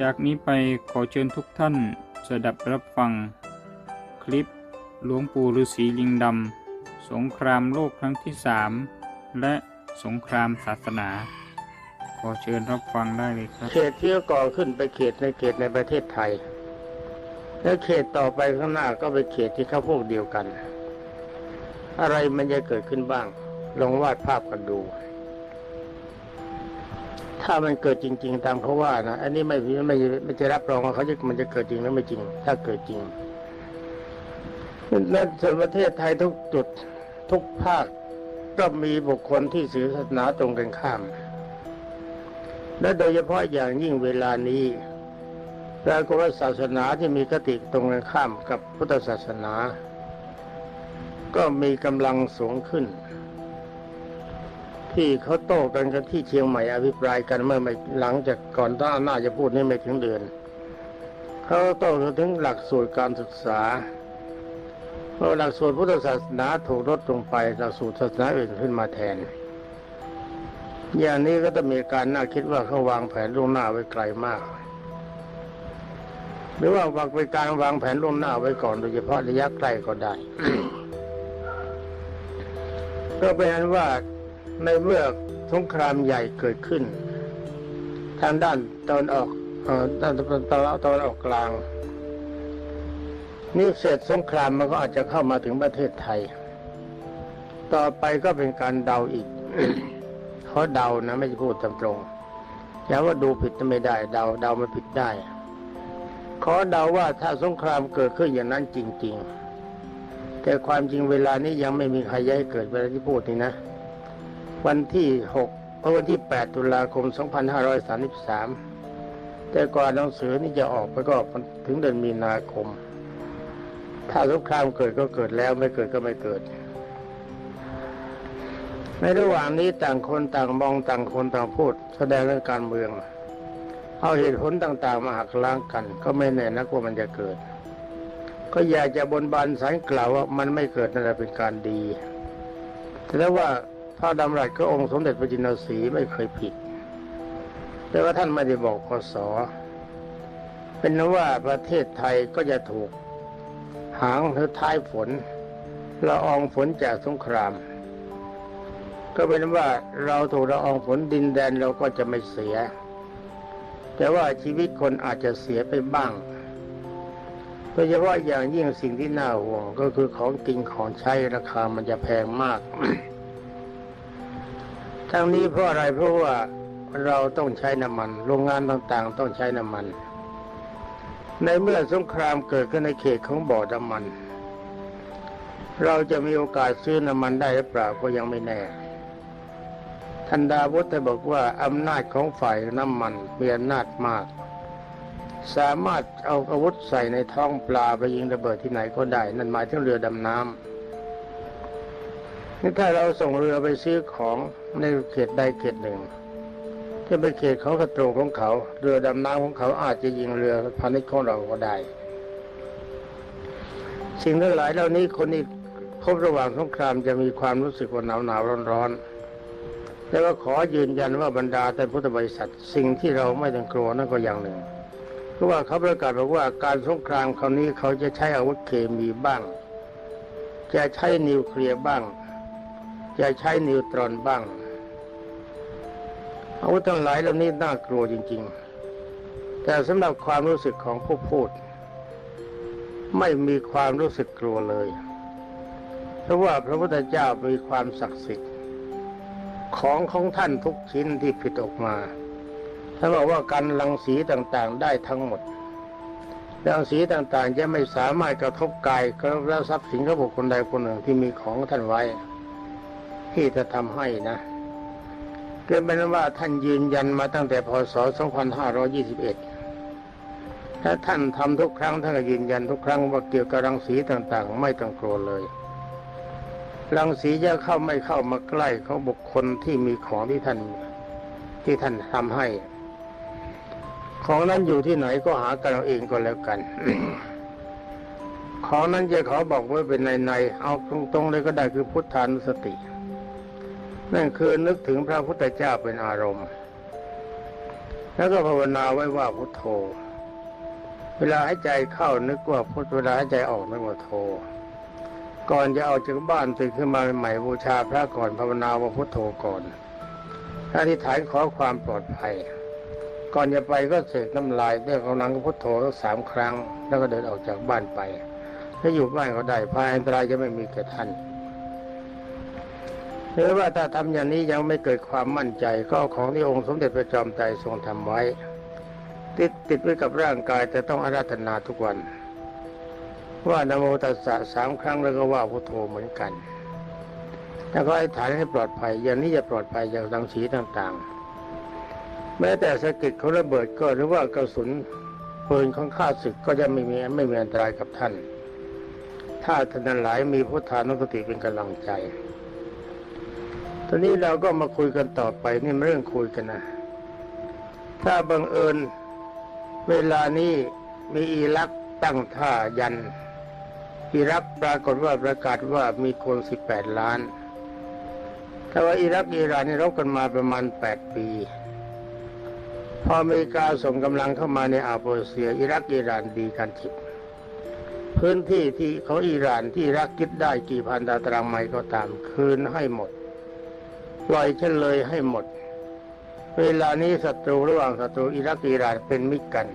จากนี้ไปขอเชิญทุกท่านสดับรับฟัง คลิปหลวงปู่ฤาษีลิงดำ สงครามโลกครั้งที่สามและสงครามศาสนา ขอเชิญรับฟังได้เลยครับ เขตที่ก่อขึ้นไปเขตในเขตในประเทศไทย แล้วเขตต่อไปข้างหน้าก็เป็นเขตที่เขาพวกเดียวกัน อะไรมันจะเกิดขึ้นบ้าง ลองวาดภาพกันดู ถ้ามันเกิดจริง ๆ ตามเขาว่านะอันนี้ไม่ไม่ไม่จะรับรองว่าเขาจะมันจะเกิดจริงหรือไม่จริง ถ้าเกิดจริงนั่นส่วนประเทศไทยทุกจุดทุกภาคก็มีบุคคลที่สื่อศาสนาตรงกันข้าม และโดยเฉพาะอย่างยิ่งเวลานี้ปรากฏว่าศาสนาที่มีคติตรงกันข้ามกับพุทธศาสนา ก็มีกำลังสูงขึ้น ที่เขาโต้กันกันที่เชียงใหม่อภิปรายกันเมื่อไม่หลังจากก่อนต้าน่าจะพูดนี่ไม่ถึงเดือนเขาโต้กันถึงหลักสูตรการศึกษาเพราะหลักสูตรพุทธศาสนาถูกลดลงไปหลักสูตรศาสนาอื่นขึ้นมาแทน อย่างนี้ก็ต้องมีการน่าคิดว่าเขาวางแผนล่วงหน้าไว้ไกลมาก หรือว่าวางเป็นการวางแผนล่วงหน้าไว้ก่อนโดยเฉพาะระยะใกล้ก็ได้ ก็เป็นอันว่า ในเมื่อสงครามใหญ่เกิดขึ้น ทางด้านตอนออกเอ่อด้านตอนตอนตอนออกกลางนี่เสร็จสงครามมันก็อาจจะเข้ามาถึงประเทศไทย ต่อไปก็เป็นการเดาอีกเขาเดานะไม่ใช่พูดตามตรงอย่าว่าดูผิดไม่ได้ เดาเดามันผิดได้ขอเดาว่าถ้าสงครามเกิดขึ้นอย่างนั้นจริง ๆ แต่ความจริงเวลานี้ยังไม่มีใครย้ายเกิดเวลาที่พูดนี่นะ วันที่หกเออวันที่แปดตุลาคมสองพันห้าร้อยสามสิบสามแต่ก่อนหนังสือนี่จะออกไปก็ถึงเดือนมีนาคม ถ้าสงครามเกิดก็เกิดแล้วไม่เกิดก็ไม่เกิด ในระหว่างนี้ต่างคนต่างมองต่างคนต่างพูด แสดงเรื่องการเมือง เอาเหตุผลต่างๆ มาหักล้างกัน ก็ไม่แน่นักว่ามันจะเกิด ก็อยากจะบนบานสารกล่าวว่ามันไม่เกิดนั่นแหละเป็นการดีแต่ว่า ระดำรัสก็องค์สมเด็จพระจินสีไม่เคยผิด แต่ว่าท่านไม่ได้บอกพศเป็นนั้นว่าประเทศไทยก็จะถูกหางหรือท้ายฝนละอองฝนจากสงคราม ก็เป็นว่าเราถูกละอองฝนดินแดนเราก็จะไม่เสีย แต่ว่าชีวิตคนอาจจะเสียไปบ้างโดยเฉพาะอย่างยิ่งสิ่งที่น่าห่วงก็คือของกินของใช้ราคามันจะแพงมาก ทั้งนี้เพราะอะไรเพราะว่าเราต้องใช้น้ำมัน โรงงานต่างๆ ต้องใช้น้ำมัน ในเมื่อสงครามเกิดขึ้นในเขตของบ่อน้ำมัน เราจะมีโอกาสซื้อน้ำมันได้หรือเปล่าก็ยังไม่แน่ทันดาวุฒบอกว่าอำนาจของฝ่ายน้ำมันมีอำนาจมาก สามารถเอาอาวุธใส่ในท้องปลาไปยิงระเบิดที่ไหนก็ได้ นั่นหมายถึงเรือดำน้ำ นี่ถ้าเราส่งเรือไปซื้อของในเขตใดเขตหนึ่งที่เป็นเขตของศัตรูของเขา เรือดำน้ำของเขาอาจจะยิงเรือพาณิชย์ของเราก็ได้ สิ่งทั้งหลายเหล่านี้คนที่พบระหว่างสงครามจะมีความรู้สึกว่าหนาวหนาวร้อนร้อนๆแต่ว่าขอยืนยันว่าบรรดาแต่พุทธบริษัท สิ่งที่เราไม่ต้องกลัวนั่นก็อย่างหนึ่งเพราะว่าเขาประกาศบอกว่าการสงครามคราวนี้เขาจะใช้อาวุธเคมีบ้าง จะใช้นิวเคลียร์บ้าง จะใช้นิวตรอนบ้างอาวุธทั้งหลายเหล่านี้น่ากลัวจริง ๆ แต่สำหรับความรู้สึกของผู้พูด ไม่มีความรู้สึกกลัวเลย เพราะว่าพระพุทธเจ้ามีความศักดิ์สิทธิ์ ของของท่านทุกชิ้นที่ผิดออกมาท่านบอกว่าการรังสีต่างๆได้ทั้งหมดรังสีต่างๆจะไม่สามารถกระทบกายและทรัพย์สินของบุคคลใดคนหนึ่งที่มีของท่านไว้ ที่จะทำให้นะเกิดเป็นว่าท่านยืนยันมาตั้งแต่พศ 2521 ถ้าท่านทำทุกครั้งท่านก็ยืนยันทุกครั้งว่าเกี่ยวกับรังสีต่างๆ ไม่ต้องกลัวเลย รังสีจะเข้าไม่เข้ามาใกล้เขาบุคคลที่มีของที่ท่านที่ท่านทำให้ ของนั้นอยู่ที่ไหนก็หากันเอาเองก็แล้วกันของนั้นจะขอบอกไว้เป็นในในๆเอาตรงๆเลยก็ได้คือพุทธานุสติ นั่นคือนึกถึงพระพุทธเจ้าเป็นอารมณ์ แล้วก็ภาวนาไว้ว่าพุทโธ เวลาหายใจเข้านึกว่าพุทเวลาหายใจออกนึกว่าโธก่อนจะออกจากบ้านตื่นขึ้นมาใหม่บูชาพระก่อนภาวนาว่าพุทโธก่อนอธิษฐานขอความปลอดภัย ก่อนจะไปก็เสกน้ำลายเรียกำลังพุทโธสักสามครั้ง แล้วก็เดินออกจากบ้านไป ถ้าอยู่บ้านก็ได้ภายอันตรายจะไม่มีแก่ท่าน หรือว่าถ้าทำอย่างนี้ยังไม่เกิดความมั่นใจ ก็ของที่องค์สมเด็จพระจอมไตรทรงทำไว้ ติดติดไว้กับร่างกายแต่ต้องอาราธนาทุกวัน ว่านโมตัสสะสามครั้งแล้วก็ว่าพุทโธเหมือนกันแล้วก็ให้ฐานให้ปลอดภัย อย่างนี้จะปลอดภัยจากรังสีต่างๆ แม้แต่สะก็ดของระเบิดก็หรือว่ากระสุนปืนของข้าศึกก็จะไม่มีไม่มีอันตรายกับท่าน ถ้าท่านนั้นหลายมีพุทธานุสติเป็นกำลังใจ ตอนนี้เราก็มาคุยกันต่อไปนี่เรื่องคุยกันนะ ถ้าบังเอิญเวลานี้มีอิรักตั้งท่ายันอิรักปรากฏว่าประกาศว่ามีคนสิบแปดล้าน แต่ว่าอิรักอิหร่านนี่รบกันมาประมาณแปดปี พออเมริกาส่งกำลังเข้ามาในอาโปเซีย อิรักอิหร่านดีกันทิบพื้นที่ที่เของอิหร่านที่รักยึดได้กี่พันตารางไมล์ก็ตามคืนให้หมด ปล่อยเฉลยให้หมด เวลานี้ศัตรูระหว่างศัตรูอิรักอิหร่านเป็นมิตรกัน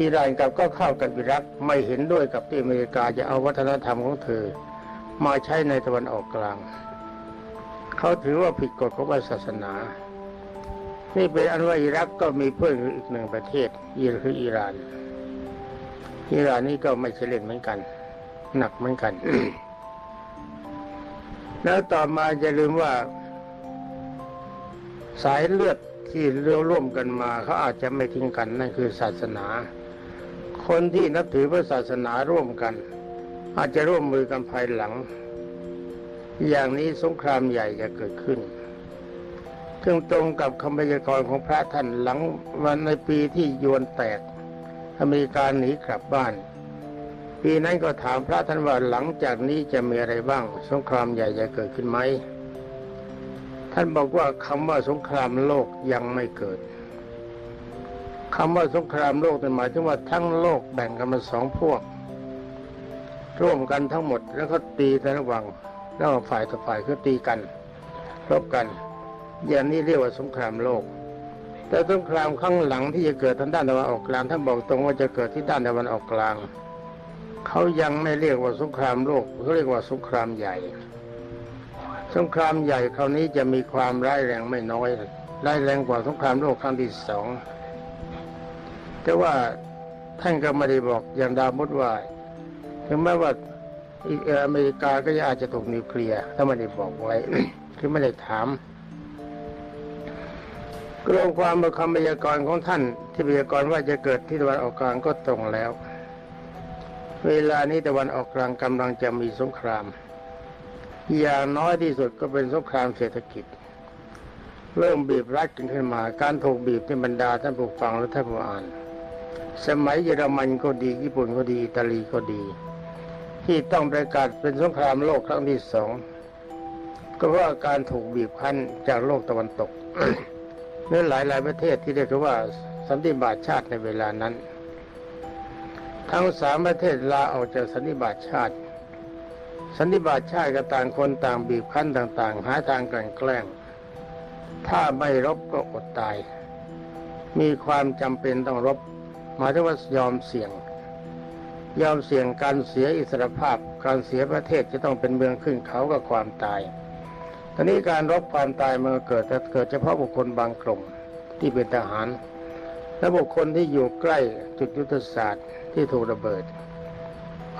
อิหร่านกับก็เข้ากับอิรักไม่เห็นด้วยกับที่อเมริกาจะเอาวัฒนธรรมของเธอ มาใช้ในตะวันออกกลาง เขาถือว่าผิดกฎของศาสนา นี่เป็นอันว่าอิรักก็มีเพื่อนอีกหนึ่งประเทศอีรคืออิหร่านอิหร่านนี่ก็ไม่ใช่เล่นเหมือนกัน หนักเหมือนกัน แล้วต่อมาจะลืมว่า สายเลือดที่เรียวร่วมกันมาเขาอาจจะไม่ทิ้งกันนั่นคือศาสนา คนที่นับถือพระศาสนาร่วมกัน อาจจะร่วมมือกันภายหลัง อย่างนี้สงครามใหญ่จะเกิดขึ้นซึ่งตรงกับคำพยากรณ์ของพระท่านหลังวันในปีที่ยวนแตกอเมริกาหนีกลับบ้าน ปีนั้นก็ถามพระท่านว่าหลังจากนี้จะมีอะไรบ้าง สงครามใหญ่จะเกิดขึ้นไหม ท่านบอกว่าคำว่าสงครามโลกยังไม่เกิดคำว่าสงครามโลกหมายถึงว่าทั้งโลกแบ่งกันเป็นสองพวก ร่วมกันทั้งหมดแล้วก็ตีกันระหว่างระหว่างฝ่ายต่อฝ่ายคือตีกันรบกัน อย่างนี้เรียกว่าสงครามโลก แต่สงครามข้างหลังที่จะเกิดทางด้านตะวันออกกลางท่านบอกตรงว่าจะเกิดที่ด้านตะวันออกกลางเขายังไม่เรียกว่าสงครามโลกเขาเรียกว่าสงครามใหญ่ สงครามใหญ่คราวนี้จะมีความร้ายแรงไม่น้อยร้ายแรงกว่าสงครามโลกครั้งที่สองแต่ว่าท่านก็ไม่ได้บอกอย่างดามุดว่าถึงแม้ว่าอเมริกาก็อาจจะถูกนิวเคลียร์ถ้าไม่ได้บอกไว้คือไม่ได้ถามกรวมความประคำพยากรณ์ของท่าน ที่พยากรณ์ว่าจะเกิดที่ตะวันออกกลางก็ตรงแล้ว เวลานี้ตะวันออกกลางกำลังจะมีสงคราม อย่างน้อยที่สุดก็เป็นสงครามเศรษฐกิจ เริ่มบีบรัดกันขึ้นมา การถูกบีบในบรรดาท่านผู้ฟังและท่านผู้อ่าน สมัยเยอรมันก็ดี ญี่ปุ่นก็ดีอิตาลีก็ดี ที่ต้องประกาศเป็นสงครามโลกครั้งที่สองก็เพราะว่าการถูกบีบคั้นจากโลกตะวันตกเนื่อหลายหลายประเทศที่เรียกว่าสันติบาตชาติในเวลานั้น ทั้งสามประเทศลาออกจากสันติบาตชาติ สันติบาตชาติก็ต่างคนต่างบีบคั้นต่าง ๆ หาทางกลั่นแกล้ง ถ้าไม่รบก็อดตาย มีความจำเป็นต้องรบหมายถึงว่ายอมเสี่ยง ยอมเสี่ยงการเสียอิสรภาพ การเสียประเทศจะต้องเป็นเมืองขึ้นเขากับความตายตอนนี้การรบความตายมันเกิดแต่เกิดเฉพาะบุคคลบางกลุ่มที่เป็นทหาร และบุคคลที่อยู่ใกล้จุดยุทธศาสตร์ที่ถูกระเบิด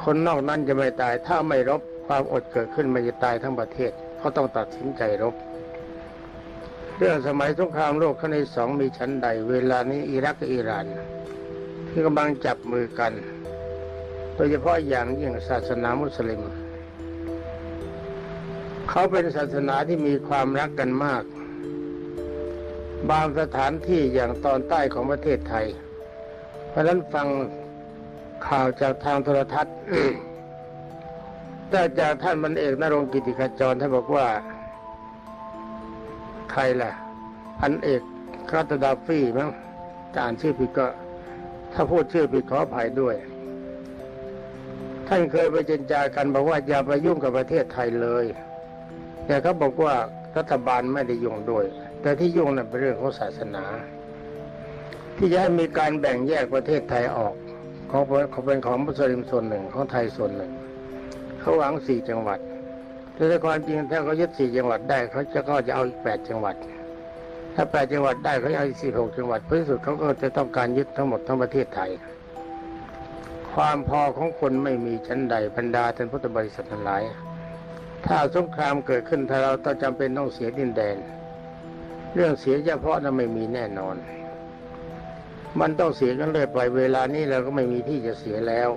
คนนอกนั้นจะไม่ตายถ้าไม่รบ ความอดเกิดขึ้นมันจะตายทั้งประเทศเขาต้องตัดสินใจรบ เรื่องสมัยสงครามโลกครั้งที่สองมีชั้นใด เวลานี้อิรักกับอิหร่าน ที่กำลังจับมือกัน โดยเฉพาะอย่างยิ่งศาสนามุสลิม เขาเป็นศาสนาที่มีความรักกันมาก บางสถานที่อย่างตอนใต้ของประเทศไทย เพราะฉะนั้นฟังข่าวจากทางโทรทัศน์ แต่จากท่านมันเอกนรงค์กิติขจรท่านบอกว่า ใครล่ะพันเอกคาตดาฟี่มั้งถ้าอ่านชื่อผิดก็ ถ้าพูดชื่อผิดขออภัยด้วย ท่านเคยไปเจรจากันบอกว่าอย่าไปยุ่งกับประเทศไทยเลย แต่เขาบอกว่ารัฐบาลไม่ได้ยุ่งด้วย แต่ที่ยุ่งนั้นเป็นเรื่องของศาสนา ที่จะให้มีการแบ่งแยกประเทศไทยออก ของเป็นของมุสลิมส่วนหนึ่งของไทยส่วนหนึ่ง เขาหวังสี่จังหวัดแต่ในความจริงถ้าเขายึดสี่จังหวัดได้เขาจะก็จะเอาอีกแปดจังหวัด ถ้าแปดจังหวัดได้เขาจะเอาอีกสี่หกจังหวัดเพื่อสุดเขาก็จะต้องการยึดทั้งหมดทั้งประเทศไทย ความพอของคนไม่มีชั้นใดบรรดาท่านพุทธบริษัททั้งหลาย ถ้าสงครามเกิดขึ้นถ้าเราต้องจำเป็นต้องเสียดินแดน เรื่องเสียเฉพาะนั้นไม่มีแน่นอน มันต้องเสียกันเลยไปเวลานี้เราก็ไม่มีที่จะเสียแล้ว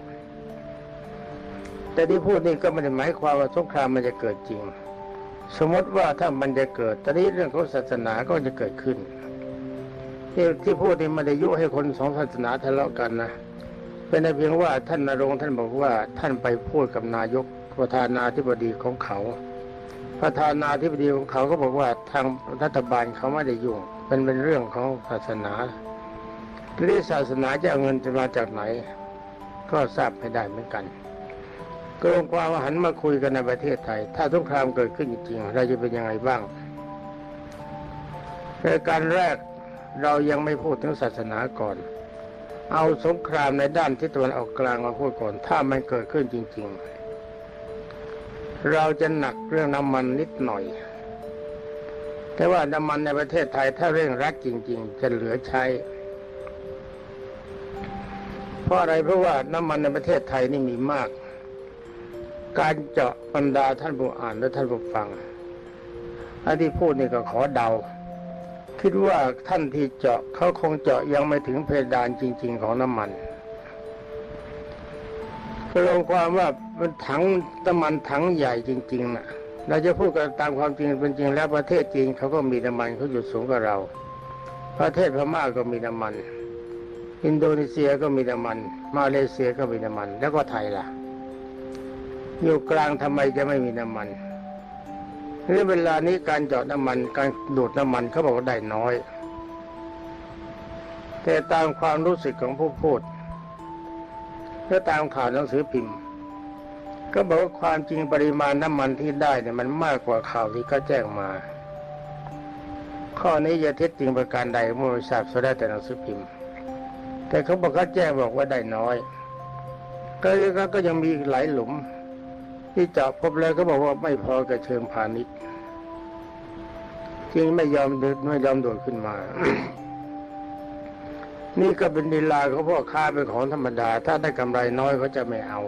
แต่ที่พูดนี่ก็ไม่ได้หมายความว่าสงครามมันจะเกิดจริง สมมติว่าถ้ามันจะเกิดตอนนี้เรื่องของศาสนาก็จะเกิดขึ้นที่ที่พูดนี่ไมันได้ยุให้คนสองศาสนาทะเลาะกันนะเป็นเพียงว่าท่านนรงท่านบอกว่าท่านไปพูดกับนายกประธานาธิบดีของเขา ประธานาธิบดีของเขาก็บอกว่าทางรัฐบาลเขาไม่ได้ยุ่งเป็นเป็นเรื่องของศาสนาทีนี้ศาสนาจะเอาเงินจะมาจากไหน ก็ทราบไม่ได้เหมือนกัน ก็ลงความว่าหันมาคุยกันในประเทศไทย ถ้าสงครามเกิดขึ้นจริงเราจะเป็นยังไงบ้างในการแรกเรายังไม่พูดถึงศาสนาก่อน เอาสงครามในด้านที่ตะวันออกกลางมาพูดก่อน ถ้ามันเกิดขึ้นจริง ๆ เราจะหนักเรื่องน้ำมันนิดหน่อย แต่ว่าน้ำมันในประเทศไทยถ้าเร่งรัดจริง ๆ จะเหลือใช้เพราะอะไรเพราะว่าน้ำมันในประเทศไทยนี่มีมาก การเจาะบรรดาท่านผู้อ่านและท่านผู้ฟังอันที่พูดนี่ก็ขอเดา คิดว่าท่านที่เจาะเขาคงเจาะยังไม่ถึงเพดานจริง ๆ ของน้ำมันก็ลงความว่ามันถังน้ำมันถังใหญ่จริง ๆนะเราจะพูดกันตามความจริงเป็นจริงแล้วประเทศจีนเขาก็มีน้ำมันเขาอยู่สูงกว่าเรา ประเทศพม่าก็มีน้ำมัน อินโดนีเซียก็มีน้ำมัน มาเลเซียก็มีน้ำมัน แล้วก็ไทยล่ะ อยู่กลางทำไมจะไม่มีน้ำมันในเวลานี้การเจาะน้ำมันการดูดน้ำมันเขาบอกว่าได้น้อย แต่ตามความรู้สึกของผู้พูดและตามข่าวหนังสือพิมพ์ ก็บอกว่าความจริงปริมาณน้ำมันที่ได้เนี่ยมันมากกว่าข่าวที่เขาแจ้งมา ข้อนี้จะเท็จจริงประการใดมื่อทราบก็ได้แต่หนังสือพิมพ์ แต่เขาบอกเขาแจ้งบอกว่าได้น้อย ก็ก็ก็ยังมีหลายหลุม ที่เจาะพบแล้วก็บอกว่าไม่พอกับเชิงพาณิชย์จึงไม่ยอมเดินไม่ยอมโดดขึ้นมา นี่ก็เป็นดีลาเขาพ่อค้าเป็นของธรรมดา ถ้าได้กำไรน้อยเขาจะไม่เอา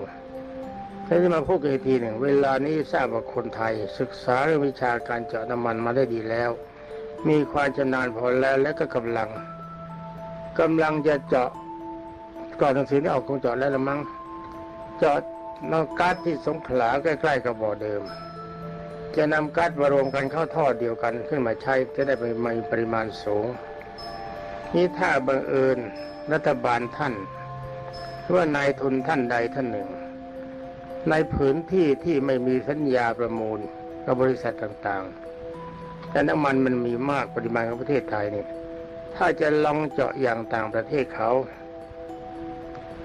ถ้าจะมาพูดกันอีกทีหนึ่ง เวลานี้ทราบว่าคนไทย ศึกษาเรื่องวิชาการเจาะน้ำมันมาได้ดีแล้ว มีความชำนาญพอแล้วและก็กำลังกำลังจะเจาะก่อนหนังสือนี้ออกคงเจาะแล้วละมั้งเจาะ นำก๊าซที่สงขลาใกล้ ๆ กับบ่อเดิม จะนำก๊าซมารวมกันเข้าท่อเดียวกันขึ้นมาใช้จะได้มีปริมาณสูง นี่ถ้าบังเอิญรัฐบาลท่านหรือว่านายทุนท่านใดท่านหนึ่ง ในผืนที่ที่ไม่มีสัญญาประมูลกับบริษัทต่างๆ แต่น้ำมันมันมีมากปริมาณของประเทศไทยเนี่ยถ้าจะลองเจาะอย่างต่างประเทศเขา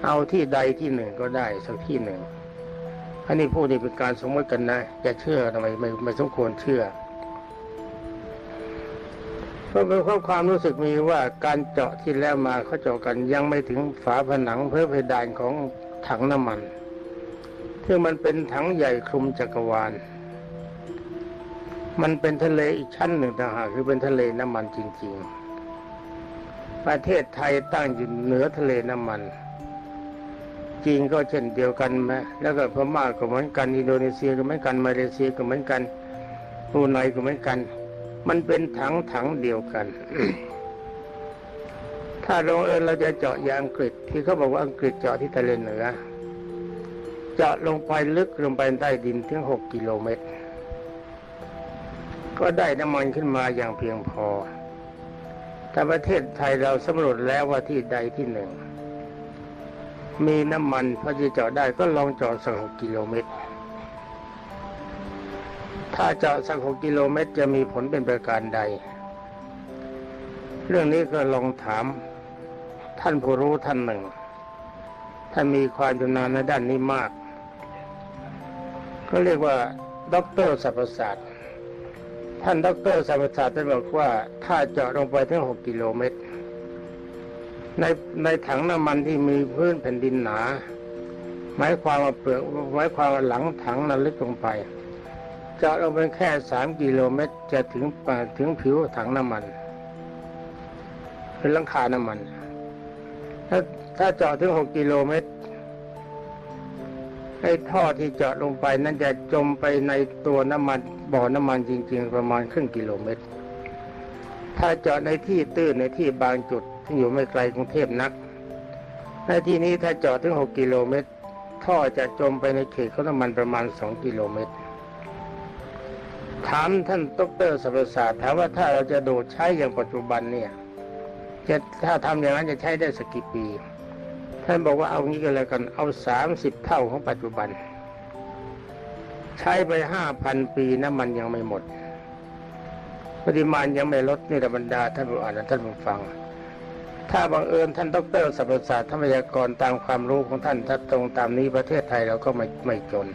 เอาที่ใดที่หนึ่งก็ได้สักที่หนึ่ง อันนี้พูดนี่เป็นการสมมติกันนะจะเชื่อทำไมไม่ไม่สมควรเชื่อเพราะเป็นข้อความรู้สึกมีว่าการเจาะที่แล้วมาเขาเจาะกันยังไม่ถึงฝาผนังเพื่อเพดานของถังน้ำมันซึ่งมันเป็นถังใหญ่คลุมจักรวาล มันเป็นทะเลอีกชั้นหนึ่งต่างหากคือเป็นทะเลน้ำมันจริง ๆ ประเทศไทยตั้งอยู่เหนือทะเลน้ำมัน จีนก็เช่นเดียวกันไหมแล้วก็พม่าก็เหมือนกัน อินโดนีเซียก็เหมือนกันมาเลเซียก็เหมือนกันรูไนก็เหมือนกัน มันเป็นถังถังเดียวกัน ถ้าลงเอยเราจะเจาะอย่างอังกฤษที่เขาบอกว่าอังกฤษเจาะที่ทะเลเหนือเจาะลงไปลึกลงไปใต้ดินถึงหกกิโลเมตร ก็ได้น้ำมันขึ้นมาอย่างเพียงพอแต่ประเทศไทยเราสำรวจแล้วว่าที่ใดที่หนึ่ง มีน้ำมันพอจะเจาะได้ก็ลองเจาะสักหกกิโลเมตร ถ้าเจาะสักหกกิโลเมตรจะมีผลเป็นประการใด เรื่องนี้ก็ลองถามท่านผู้รู้ท่านหนึ่ง ท่านมีความชำนาญในด้านนี้มาก ก็เรียกว่าด็อกเตอร์สรรพศาสตร์ท่านด็อกเตอร์สรรพศาสตร์ท่านบอกว่า ถ้าเจาะลงไปถึงหกกิโลเมตร ในในถังน้ำมันที่มีพื้นแผ่นดินหนาหมายความว่าเปลือกหมายความว่าหลังถังนั้นลึกลงไปเจาะลงไปแค่สามกิโลเมตรจะถึงปาถึงผิวถังน้ำมันเป็นหลังคาน้ำมัน ถ้าถ้าเจาะถึงหกกิโลเมตรไอ้ท่อที่เจาะลงไปนั้นจะจมไปในตัวน้ำมันบ่อน้ำมันจริง ๆ ประมาณครึ่งกิโลเมตร ถ้าเจาะในที่ตื้นในที่บางจุด ที่อยู่ไม่ไกลกรุงเทพนักในที่นี้ถ้าเจาะถึงหกกิโลเมตร ท่อจะจมไปในเขตของน้ำมันประมาณสองกิโลเมตร ถามท่านดรสรรศาสตร์ถามว่าถ้าเราจะดูดใช้อย่างปัจจุบันเนี่ย จะถ้าทำอย่างนั้นจะใช้ได้สักกี่ปี ท่านบอกว่าเอางี้ก็แล้วกันเอาสามสิบเท่าของปัจจุบัน ใช้ไปห้าพันปีน้ำมันยังไม่หมดปริมาณยังไม่ลดนี่ธรรดาท่านผู้อ่านและท่านผู้ฟัง ถ้าบังเอิญท่านดรสรรพศาสตร์ท่านยากรตามความรู้ของท่านถ้าตรงตามนี้ประเทศไทยเราก็ไม่ไม่จน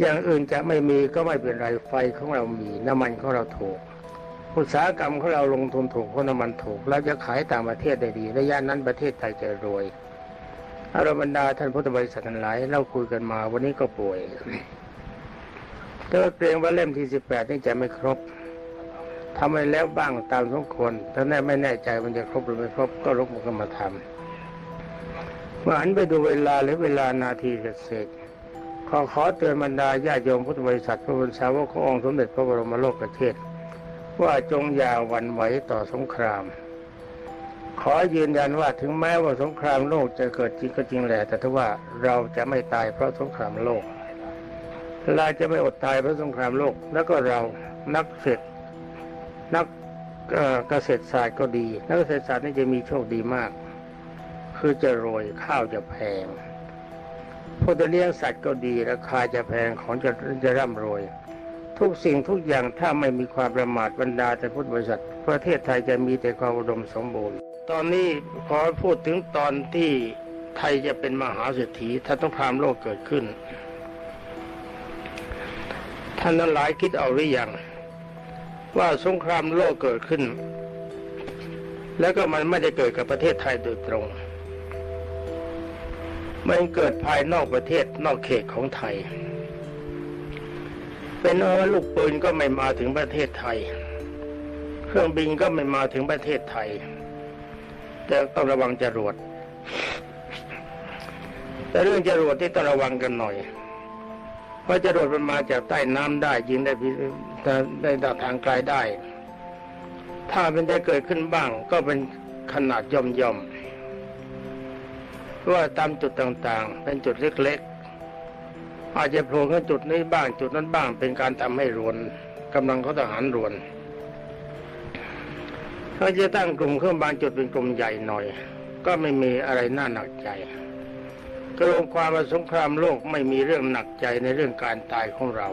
อย่างอื่นจะไม่มีก็ไม่เป็นไรไฟของเรามีน้ำมันของเราถูกอุตสาหกรรมของเราลงทุนถูกเพราะน้ำมันถูกเราจะขายต่างประเทศได้ดีระยะนั้นประเทศไทยจะรวยอารบรรดาท่านพุทธบริษัททั้งหลายเราคุยกันมาวันนี้ก็ป่วยแต่ว่าเกรงว่าเล่มที่สิบแปดนี่จะไม่ครบ ทำไปแล้วบ้างตามสมควรถ้าแน่ไม่แน่ใจมันจะครบหรือไม่ครบก็ลบมันก็มาทำเมื่อหันไปดูเวลาหรือเวลานาทีเศษๆขอขอเตือนบรรดาญาโยมพุทธบริษัทพระบรมสาวกขององค์สมเด็จพระบรมโลกประเทศ ว่าจงอย่าหวั่นไหวต่อสงคราม ขอยืนยันว่าถึงแม้ว่าสงครามโลกจะเกิดจริงก็จริงแหละแต่ถ้าว่าเราจะไม่ตายเพราะสงครามโลกเราจะไม่อดตายเพราะสงครามโลก แล้วก็เรานักเศรษฐ นักเกษตรศาสตร์ก็ดี นักเกษตรศาสตร์นี่จะมีโชคดีมาก คือจะรวยข้าวจะแพงพวกจะเลี้ยงสัตว์ก็ดีราคาจะแพงของจะจะร่ำรวย ทุกสิ่งทุกอย่างถ้าไม่มีความประมาทบรรดาแต่พุทธบริษัท ประเทศไทยจะมีแต่ความอุดมสมบูรณ์ ตอนนี้ขอพูดถึงตอนที่ไทยจะเป็นมหาเศรษฐีถ้าต้องพามโลกเกิดขึ้น ท่านนั้นหลายคิดเอาหรือยัง ว่าสงครามโลกเกิดขึ้น แล้วก็มันไม่ได้เกิดกับประเทศไทยโดยตรง มันเกิดภายนอกประเทศนอกเขตของไทย เป็นเออลูกปืนก็ไม่มาถึงประเทศไทย เครื่องบินก็ไม่มาถึงประเทศไทย แต่ต้องระวังจรวด แต่เรื่องจรวดที่ต้องระวังกันหน่อย เพราะจรวดมันมาจากใต้น้ำได้ยิงได้ พิได้ได้ทางไกลได้ ถ้าเป็นได้เกิดขึ้นบ้าง ก็เป็นขนาดย่อมย่อมๆเพราะว่าตามจุดต่างๆ เป็นจุดเล็กๆ อาจจะโผล่ขึ้นจุดนี้บ้าง จุดนั้นบ้าง เป็นการทำให้รวนกำลังเขาทหารรวนเขาจะตั้งกลุ่มเครื่องบางจุดเป็นกลุ่มใหญ่หน่อย ก็ไม่มีอะไรน่าหนักใจกรวมความว่าสงครามโลกไม่มีเรื่องหนักใจในเรื่องการตายของเรา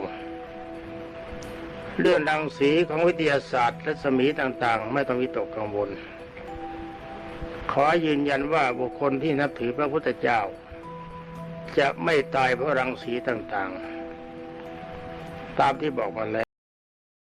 เรื่องรังสีของวิทยาศาสตร์และสมีต่างๆ ไม่ต้องวิตกกังวล ขอยืนยันว่าบุคคลที่นับถือพระพุทธเจ้า จะไม่ตายเพราะรังสีต่างๆ ตามที่บอกมาแล้ว